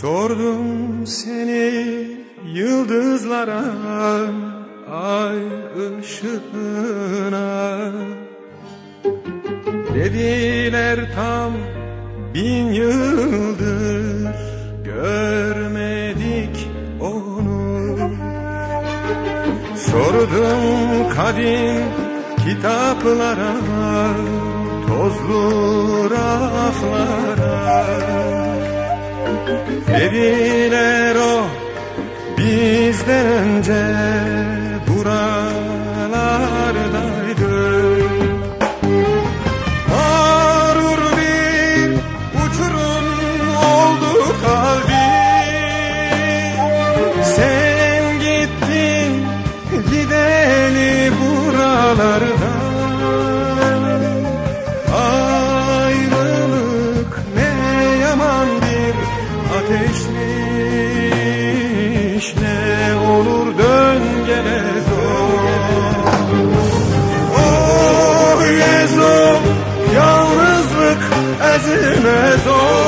Sordum seni yıldızlara ay ışığına. Dediler tam bin yıldır görmedik onu. Sordum kadim kitaplara tozlu raflara Dediler o bizden önce buralardaydı. Mağrur bir uçurum oldu kalbim Sen gittin gideli buralardan ateşmiş Ne olur dön gele Oh Yezo yalnızlık ezilmez o